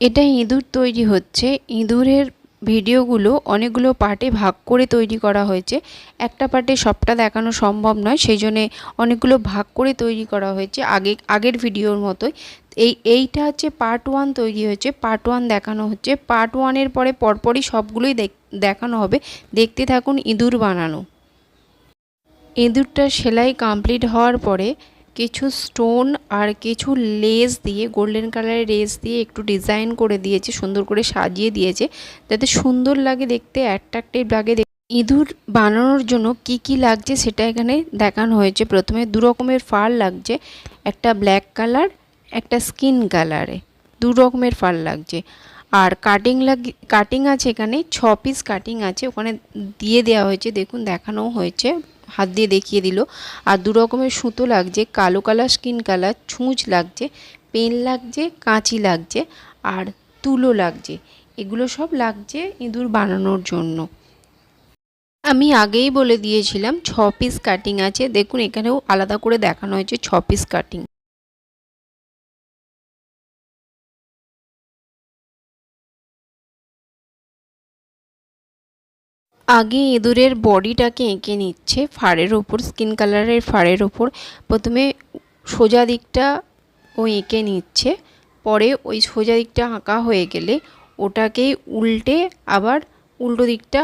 এটা ইঁদুর তৈরি হচ্ছে। ইঁদুরের ভিডিওগুলো অনেকগুলো পার্টে ভাগ করে তৈরি করা হয়েছে। একটা পার্টে সবটা দেখানো সম্ভব নয় সেই জন্যে অনেকগুলো ভাগ করে তৈরি করা হয়েছে আগে, আগের ভিডিওর মতোই। এই, এইটা হচ্ছে পার্ট ওয়ান তৈরি হয়েছে। পার্ট ওয়ান দেখানো হচ্ছে। পার্ট ওয়ানের পরে পরপরই সবগুলোই দেখানো হবে। দেখতে থাকুন ইঁদুর বানানো। ইঁদুরটা সেলাই কমপ্লিট হওয়ার পরে কিছু স্টোন আর কিছু লেস দিয়ে, গোল্ডেন কালারের লেস দিয়ে একটু ডিজাইন করে দিয়েছে, সুন্দর করে সাজিয়ে দিয়েছে। যাতে সুন্দর লাগে দেখতে অ্যাট্রাকটিভ লাগে ইঁদুর বানানোর জন্য কি কি লাগছে সেটা এখানে দেখানো হয়েছে। প্রথমে দু রকমের ফার লাগছে, একটা ব্ল্যাক কালার, একটা স্কিন কালারে। দু রকমের ফার লাগছে। আর কাটিং লাগ, কাটিং আছে এখানে, ছ পিস কাটিং আছে, ওখানে দিয়ে দেওয়া হয়েছে, দেখুন, দেখানোও হয়েছে। হাত দিয়ে দেখিয়ে দিল। আর দু রকমের সুতো লাগছে, কালো কালার, স্কিন কালার, ছুঁচ লাগছে, পেন লাগছে, কাঁচি লাগছে, আর তুলো লাগছে। এগুলো সব লাগছে ইঁদুর বানানোর জন্য। আমি আগেই বলে দিয়েছিলাম, ছ পিস কাটিং আছে। দেখুন, এখানেও আলাদা করে দেখানো হয়েছে ছ পিস কাটিং আগে ইঁদুরের বডিটাকে এঁকে নিচ্ছে ফাড়ের ওপর স্কিন কালারের ফাড়ের ওপর প্রথমে সোজা দিকটা ও এঁকে নিচ্ছে, পরে ওই সোজা দিকটা আঁকা হয়ে গেলে ওটাকেই উল্টে আবার উল্টো দিকটা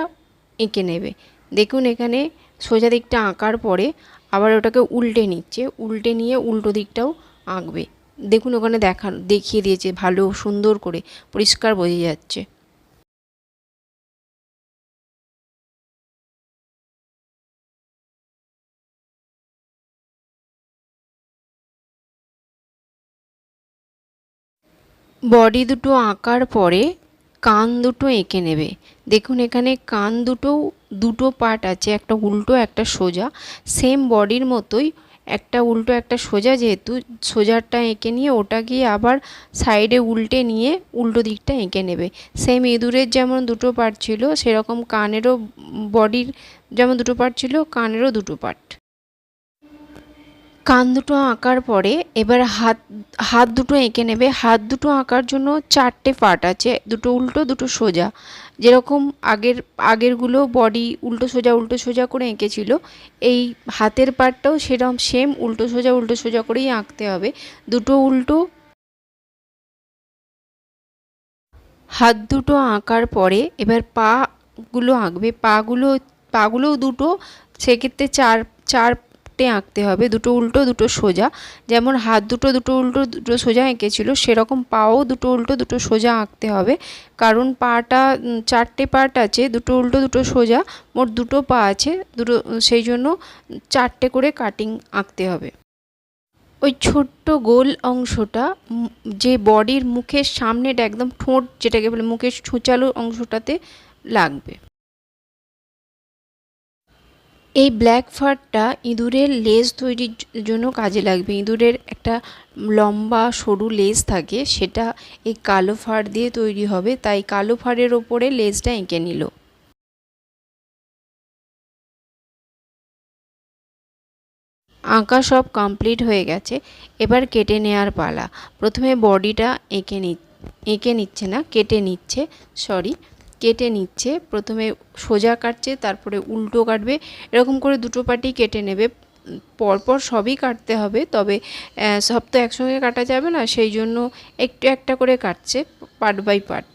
এঁকে নেবে। দেখুন এখানে সোজা দিকটা আঁকার পরে আবার ওটাকে উল্টে নিচ্ছে, উল্টে নিয়ে উল্টো দিকটাও আঁকবে। দেখুন ওখানে দেখা দেখিয়ে দিয়েছে ভালো সুন্দর করে, পরিষ্কার বোঝা যাচ্ছে। বডি দুটো আঁকার পরে কান দুটো এঁকে নেবে। দেখুন এখানে কান দুটো দুটো পার্ট আছে, একটা উল্টো, একটা সোজা। সেম বডির মতোই একটা উল্টো, একটা সোজা যেহেতু সোজারটা এঁকে নিয়ে ওটা গিয়ে আবার সাইডে উল্টে নিয়ে উল্টো দিকটা এঁকে নেবে। সেম ইঁদুরের যেমন দুটো পার্ট ছিল, সেরকম কানেরও বডির যেমন দুটো পার্ট ছিল, কানেরও দুটো পার্ট কান দুটো আঁকার পরে এবার হাত হাত দুটো এঁকে নেবে। হাত দুটো আঁকার জন্য চারটে পার্ট আছে, দুটো উল্টো, দুটো সোজা। যেরকম আগের, আগেরগুলো বডি উল্টো সোজা উল্টো সোজা করে এঁকেছিল, এই হাতের পার্টটাও সেরকম সেম উল্টো সোজা উল্টো সোজা করেই আঁকতে হবে। দুটো উল্টো। হাত দুটো আঁকার পরে এবার পাগুলো আঁকবে। পাগুলো পাগুলোও দুটো, সেক্ষেত্রে চার চার চারটে আঁকতে হবে, দুটো উল্টো, দুটো সোজা। যেমন হাত দুটো দুটো উল্টো, দুটো সোজা এঁকেছিল, সেরকম পাও দুটো উল্টো, দুটো সোজা আঁকতে হবে। কারণ পাটা চারটে পার্ট আছে, দুটো উল্টো, দুটো সোজা, মোট দুটো পা আছে, দুটো, সেই জন্য চারটে করে কাটিং আঁকতে হবে। ওই ছোট্ট গোল অংশটা যে বডির মুখের সামনেটা একদম ঠোঁট, যেটাকে বলে মুখের ছুঁচালো অংশটাতে লাগবে। এই ব্ল্যাক ফারটা ইঁদুরের লেজ তৈরির জন্য কাজে লাগবে। ইঁদুরের একটা লম্বা, সরু লেজ থাকে, সেটা এই কালো ফার দিয়ে তৈরি হবে, তাই কালো ফারের ওপরে লেজটা এঁকে নিল। আঁকা সব কমপ্লিট হয়ে গেছে, এবার কেটে নেওয়ার পালা। প্রথমে বডিটা এঁকে নি, এঁকে নিচ্ছে না, কেটে নিচ্ছে সরি কেটে নিচ্ছে। প্রথমে সোজা কাটছে, তারপরে উল্টো কাটবে। এরকম করে দুটো পাটি কেটে নেবে। পরপর সবই কাটতে হবে। তবে সব তো একসঙ্গে কাটা যাবে না, সেই জন্য একটু একটা করে কাটছে, পার্ট বাই পার্ট।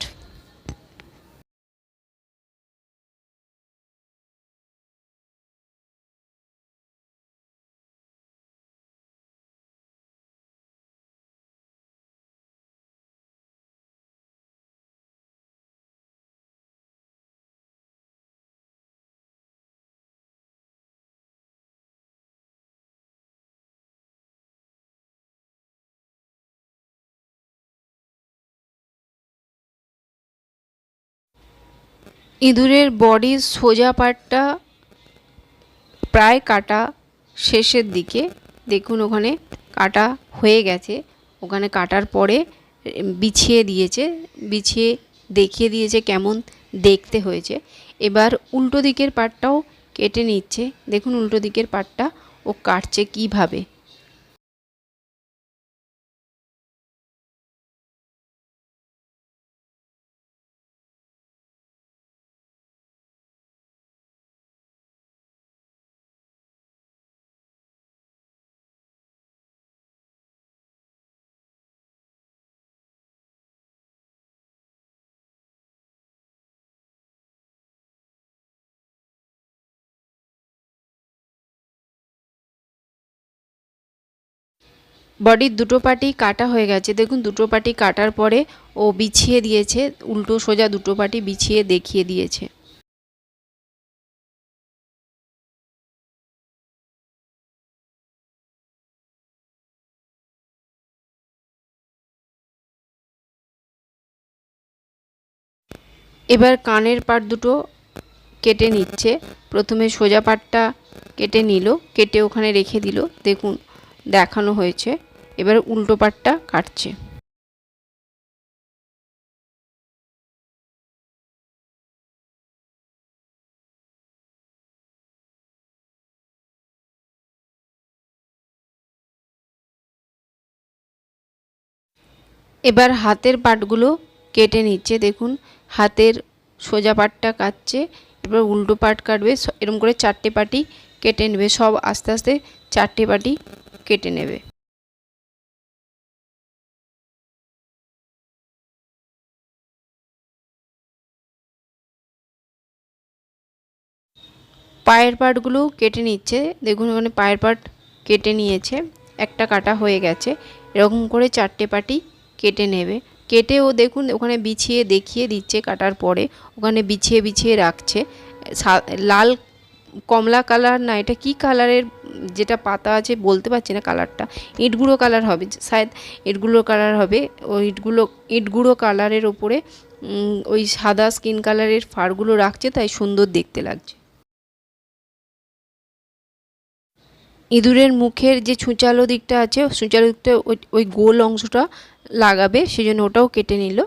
ইঁদুরের বডির সোজা পাটটা প্রায় কাটা শেষের দিকে। দেখুন ওখানে কাটা হয়ে গেছে। ওখানে কাটার পরে বিছিয়ে দিয়েছে, বিছিয়ে দেখিয়ে দিয়েছে কেমন দেখতে হয়েছে। এবার উল্টো দিকের পার্টটাও কেটে নিচ্ছে। দেখুন উল্টো দিকের পার্টটা ও কাটছে কীভাবে। বডির দুটো পাটি কাটা হয়ে গেছে। দেখুন, দুটো পাটি কাটার পরে ও বিছিয়ে দিয়েছে, উল্টো সোজা দুটো পাটি বিছিয়ে দেখিয়ে দিয়েছে। এবার কানের পাট দুটো কেটে নিচ্ছে। প্রথমে সোজা পাটটা কেটে নিল, কেটে ওখানে রেখে দিল। দেখুন দেখানো হয়েছে। এবার উল্টো পাটটা কাটছে। এবার হাতের পাটগুলো কেটে নিচ্ছে। দেখুন, হাতের সোজা পাটটা কাটছে। এবার উল্টো পাট কাটবে। এরকম করে চারটে পাটি কেটে নেবে। সব আস্তে আস্তে চারটে পাটি কেটে নেবে। পায়ের পাটগুলো কেটে নিচ্ছে। দেখুন ওখানে পায়ের পাট কেটে নিয়েছে। একটা কাটা হয়ে গেছে। এরকম করে চারটে পাটি কেটে নেবে। কেটেও দেখুন ওখানে বিছিয়ে দেখিয়ে দিচ্ছে কাটার পরে। ওখানে বিছিয়ে বিছিয়ে রাখছে। লাল কমলা কালার না, এটা কি কালারের যেটা পাতা আছে, বলতে পারছি না কালারটা ইটগুঁড়ো কালার হবে শায়দ ইটগুঁড়ো কালার হবে। ওই ইটগুলো ইটগুঁড়ো কালারের ওপরে ওই সাদা স্কিন কালারের ফারগুলো রাখছে, তাই সুন্দর দেখতে লাগছে। ইঁদুরের মুখের যে ছুঁচালো দিকটা আছে ছুঁচালো দিকটা ওই ওই গোল অংশটা লাগাবে, সেজন্য ওটাও কেটে নিল।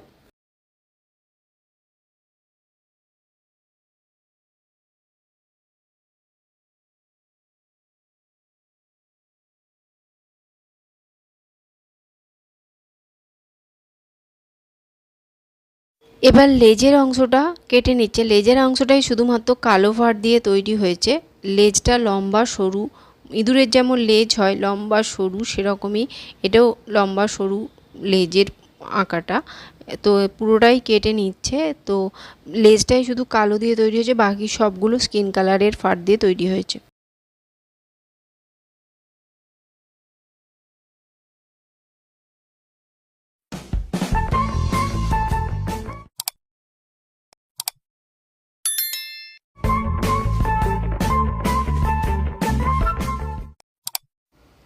এবার লেজের অংশটা কেটে নিচ্ছে। লেজের অংশটাই শুধুমাত্র কালো ফার দিয়ে তৈরি হয়েছে। লেজটা লম্বা, সরু, ইঁদুরের যেমন লেজ হয়, লম্বা, সরু সেরকমই। এটাও লম্বা, সরু লেজের আঁকাটা। তো পুরোটাই কেটে নিচ্ছে। তো লেজটাই শুধু কালো দিয়ে তৈরি হয়েছে, বাকি সবগুলো স্কিন কালারের ফার দিয়ে তৈরি হয়েছে।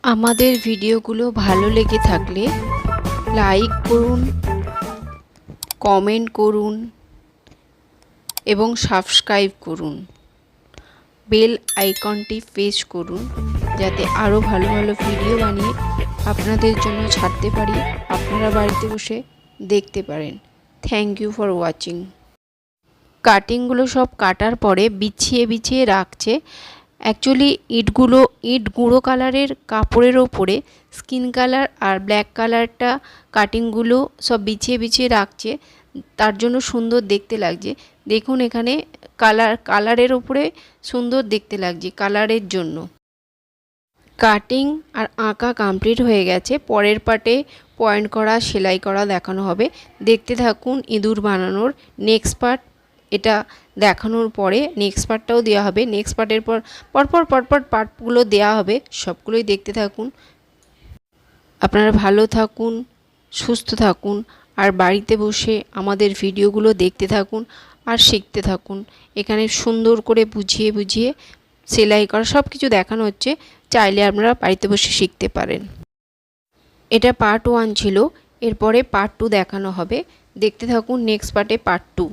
আমাদের ভিডিওগুলো ভালো লেগে থাকলে লাইক করুন, কমেন্ট করুন এবং সাবস্ক্রাইব করুন। বেল আইকনটি প্রেস করুন যাতে আরও ভালো ভালো ভিডিও বানিয়ে আপনাদের জন্য ছাড়তে পারি, আপনারা বাড়িতে বসে দেখতে পারেন। থ্যাংক ইউ ফর ওয়াচিং কাটিংগুলো সব কাটার পরে বিছিয়ে বিছিয়ে রাখছে। অ্যাকচুয়ালি ইটগুলো ইট গুঁড়ো কালারের কাপড়ের ওপরে স্কিন কালার আর ব্ল্যাক কালারটা কাটিংগুলো সব বিছিয়ে বিছিয়ে রাখছে। তার জন্য সুন্দর দেখতে লাগছে। দেখুন এখানে কালার কালারের ওপরে সুন্দর দেখতে লাগছে কালারের জন্য। কাটিং আর আঁকা কমপ্লিট হয়ে গেছে। পরের পাটে পয়েন্ট করা, সেলাই করা দেখানো হবে। দেখতে থাকুন ইঁদুর বানানোর নেক্সট পার্ট এটা দেখানোর পরে নেক্সট পার্টটাও দেওয়া হবে। নেক্সট পার্টের পর পরপর পরপর পার্টগুলো দেওয়া হবে। সবগুলোই দেখতে থাকুন। আপনারা ভালো থাকুন, সুস্থ থাকুন, আর বাড়িতে বসে আমাদের ভিডিওগুলো দেখতে থাকুন আর শিখতে থাকুন। এখানে সুন্দর করে বুঝিয়ে বুঝিয়ে সেলাই করা সব কিছু দেখানো হচ্ছে। চাইলে আপনারা বাড়িতে বসে শিখতে পারেন। এটা পার্ট ওয়ান ছিল। এরপরে পার্ট টু দেখানো হবে। দেখতে থাকুন নেক্সট পার্টে পার্ট টু